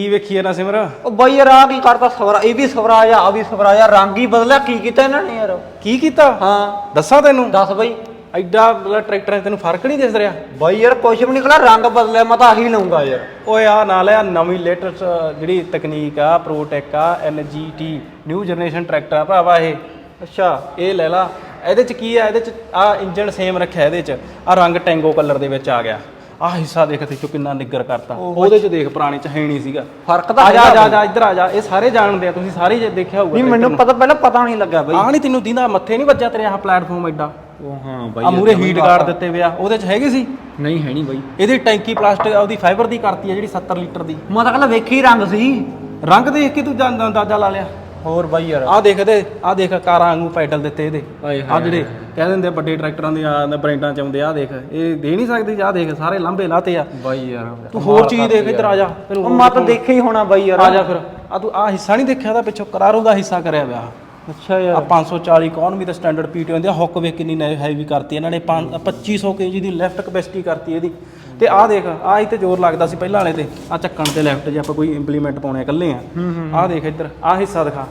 ਕੀ ਵੇਖੀਏ ਨਾ ਸਿਮਰ? ਉਹ ਬਾਈ ਯਾਰ ਆ ਕੀ ਕਰਤਾ ਸਵਰਾ ਇਹ ਵੀ ਸਵਰਾਜ ਆ ਆ ਵੀ ਸਵਰਾਜ ਆ ਰੰਗ ਹੀ ਬਦਲਿਆ ਕੀ ਕੀਤਾ ਇਹਨਾਂ ਨੇ ਯਾਰ? ਕੀ ਕੀਤਾ? ਹਾਂ। ਦੱਸਾਂ ਤੈਨੂੰ? ਦੱਸ ਬਾਈ। ਐਡਾ ਮਤਲਬ ਟਰੈਕਟਰਾਂ 'ਚ ਤੈਨੂੰ ਫ਼ਰਕ ਨਹੀਂ ਦਿਸ ਰਿਹਾ? ਬਾਈ ਯਾਰ ਕੁਛ ਵੀ ਨਿਕਲਾ ਰੰਗ ਬਦਲਿਆ ਮੈਂ ਤਾਂ ਆਹੀ ਲਊਂਗਾ ਯਾਰ। ਓਏ ਆ ਨਾਲ ਆ ਨਵੀਂ ਲੇਟੈਸਟ ਜਿਹੜੀ ਤਕਨੀਕ ਆ ਪ੍ਰੋਟੈਕ ਆ ਐਨਜੀਟੀ ਨਿਊ ਜਨਰੇਸ਼ਨ ਟਰੈਕਟਰ ਆ ਭਰਾਵਾ ਇਹ। ਅੱਛਾ। ਇਹ ਲੈ ਲਾ। ਇਹਦੇ 'ਚ ਕੀ ਆ? ਇਹਦੇ 'ਚ ਆ ਇੰਜਨ ਸੇਮ ਰੱਖਿਆ ਇਹਦੇ 'ਚ। ਆ ਰੰਗ ਟੈਂਗੋ ਕਲਰ ਦੇ ਵਿੱਚ ਆ ਗਿਆ। ਆ ਹਿੱਸਾ ਦੇਖ ਤੇ ਕਿੰਨਾ ਨਿੱਗਰ ਕਰਤਾ। ਉਹਦੇ 'ਚ ਦੇਖ ਪੁਰਾਣੇ 'ਚ ਹੈ ਨਹੀਂ ਸੀਗਾ। ਫ਼ਰਕ ਤਾਂ ਆ ਜਾ ਆ ਜਾ ਇੱਧਰ ਆ ਜਾ। ਇਹ ਸਾਰੇ ਜਾਣਦੇ ਆ ਤੁਸੀਂ ਸਾਰੇ ਜੇ ਦੇਖਿਆ ਹੋਊਗਾ ਨਹੀਂ ਮੈਨੂੰ ਪਤਾ ਪਹਿਲਾਂ ਪਤਾ ਨਹੀਂ ਲੱਗਾ ਬਾਈ। ਆ ਨਹੀਂ ਤੈਨੂੰ ਦਿੰਦਾ ਮੱਥੇ ਨਹੀਂ ਵੱਜਿਆ ਤੇਰੇ ਆਹ ਪਲੇਟਫਾਰਮ ਐਡਾ ਉਹ ਹਾਂ ਆ ਮੂਰੇ ਹੀਟ ਗਾਰਡ ਦਿੱਤੇ ਆ। ਉਹਦੇ 'ਚ ਹੈਗੇ ਸੀ? ਨਹੀਂ ਹੈ ਨਹੀਂ ਬਾਈ। ਇਹਦੀ ਟੈਂਕੀ ਪਲਾਸਟਿਕ ਉਹਦੀ ਫਾਈਬਰ ਦੀ ਕਰਤੀ ਆ ਜਿਹੜੀ 70 ਲੀਟਰ ਦੀ। ਮੈਂ ਤਾਂ ਕਹਿੰਦਾ ਵੇਖੀ ਰੰਗ ਸੀ। ਰੰਗ ਦੇਖ ਕੇ ਤੂੰ ਜਾਂ ਅੰਦਾਜ਼ਾ ਲਾ ਲਿਆ। ਹੋਰ ਬਾਈ ਯਾਰ। ਆਹ ਦੇਖ ਇਹਦੇ ਆਹ ਦੇਖ ਕਾਰਾਂ ਵਾਂਗੂ ਪੈਡਲ ਦਿੱਤੇ ਇਹਦੇ। ਆ ਜਿਹੜੇ ਕਹਿ ਦਿੰਦੇ ਆ ਵੱਡੇ ਟਰੈਕਟਰਾਂ ਦੇ ਆ ਬ੍ਰਾਂਡਾਂ ਚ ਆਉਂਦੇ ਆ ਆਹ ਦੇਖ। ਇਹ ਦੇ ਨਹੀਂ ਸਕਦੀ ਆਹ ਦੇਖ ਸਾਰੇ ਲਾਂਬੇ ਲਾਤੇ ਆ। ਬਾਈ ਯਾਰ ਤੂੰ ਹੋਰ ਚੀਜ਼ ਦੇਖ ਇੱਧਰ ਆ ਜਾ। ਤੈਨੂੰ ਉਹ ਮੈਂ ਤਾਂ ਦੇਖਿਆ ਹੀ ਹੋਣਾ ਬਾਈ ਯਾਰ। ਆ ਜਾ ਫਿਰ। ਆ ਤੂੰ ਆ ਹਿੱਸਾ ਨਹੀਂ ਦੇਖਿਆ ਦਾ ਪਿੱਛੋਂ ਕਰਾਰੋ ਦਾ ਹਿੱਸਾ ਕਰਿਆ ਹੋਇਆ ਅੱਛਾ ਆ ਯਾਰ 540 ਇਕਨੋਮੀ ਦਾ ਸਟੈਂਡਰਡ ਪੀਟੀ ਹੁੰਦੀ ਆ ਹੁੱਕ ਵੇ ਕਿੰਨੀ ਹੈਵੀ ਕਰਤੀ ਇਹਨਾਂ ਨੇ। ਪੰਜ- 2500 ਕੇਜੀ ਦੀ ਲੈਫਟ ਕਪੈਸਿਟੀ ਕਰਤੀ ਇਹਦੀ। ਤੇ ਆਹ ਦੇਖ ਆਹ ਤੇ ਜ਼ੋਰ ਲੱਗਦਾ ਸੀ ਪਹਿਲਾਂ ਵਾਲੇ ਤੇ। ਆ ਚੱਕਣ ਤੇ ਲੈਫਟ ਜੇ ਆਪਾਂ ਕੋਈ ਇੰਪਲੀਮੈਂਟ ਪਾਉਣੇ ਇਕੱਲੇ ਆ। ਆਹ ਦੇਖ ਇੱਧਰ ਆਹ ਹਿੱਸਾ ਦਿਖਾ।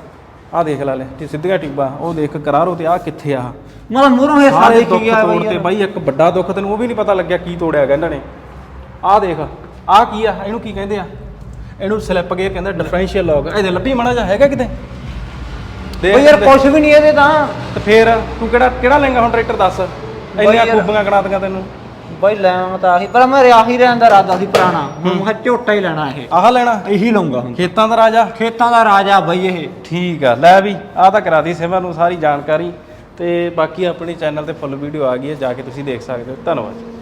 ਆਹ ਦੇਖ ਲੈ ਲੈ ਤੇ ਸਿੱਧੀਆਂ ਟਿੱਬਾ ਉਹ ਦੇਖ ਕਰਾਰੋ ਤੇ ਆਹ ਕਿੱਥੇ ਆ ਮੈਂ ਤਾਂ ਮੂਹਰੋਂ ਹਿੱਸਾ ਸਾਰੇ ਦੁੱਖ ਗਿਆ ਬਾਈ ਤੇ ਬਾਈ ਇੱਕ ਵੱਡਾ ਦੁੱਖ ਤੈਨੂੰ ਉਹ ਵੀ ਨਹੀਂ ਪਤਾ ਲੱਗਿਆ ਕੀ ਤੋੜਿਆ ਇਹਨਾਂ ਨੇ। ਆਹ ਦੇਖ ਆਹ ਕੀ ਆ ਇਹਨੂੰ ਕੀ ਕਹਿੰਦੇ ਆ? ਇਹਨੂੰ ਸਲਿੱਪ ਗੇਅਰ ਕਹਿੰਦੇ ਡਿਫਰੈਂਸ਼ੀਅਲ ਲੌਕ ਇਹਦੇ ਲੱਭੀ ਮਣਾ ਜਾ ਹੈਗਾ ਕਿਤੇ? ਦੇਖ ਬਾਈ ਯਾਰ। ਕੁਛ ਵੀ ਨਹੀਂ ਇਹਦੇ ਤਾਂ। ਤੇ ਫੇਰ ਤੂੰ ਕਿਹੜਾ ਕਿਹੜਾ ਲੈਂਗਾ ਹੁਣ ਟਰੈਕਟਰ ਦੱਸ? ਇੰਨੀਆਂ ਖੂਬੀਆਂ ਗਣਾਤੀਆਂ ਤੈਨੂੰ। ਬਾਈ ਲੈਣਾ ਤਾਂ ਆਹੀ ਪਰ ਮੈਂ ਆਹੀ ਰਹਿਣ ਦਾ ਇਰਾਦਾ ਸੀ ਪੁਰਾਣਾ। ਹੁਣ ਮੈਂ ਕਿਹਾ ਝੋਟਾ ਹੀ ਲੈਣਾ ਇਹ। ਆਹ ਲੈਣਾ? ਇਹੀ ਲਊਂਗਾ ਹੁਣ। ਖੇਤਾਂ ਦਾ ਰਾਜਾ? ਖੇਤਾਂ ਦਾ ਰਾਜਾ ਬਾਈ ਇਹ। ਠੀਕ ਆ ਲੈ ਵੀ ਆਹ ਤਾਂ ਕਰਾ ਦੀ ਸਿਮਰ ਨੂੰ ਸਾਰੀ ਜਾਣਕਾਰੀ। ਤੇ ਬਾਕੀ ਆਪਣੇ ਚੈਨਲ ਤੇ ਫੁੱਲ ਵੀਡੀਓ ਆ ਗਈ ਹੈ ਜਾ ਕੇ ਤੁਸੀਂ ਦੇਖ ਸਕਦੇ ਹੋ। ਧੰਨਵਾਦ।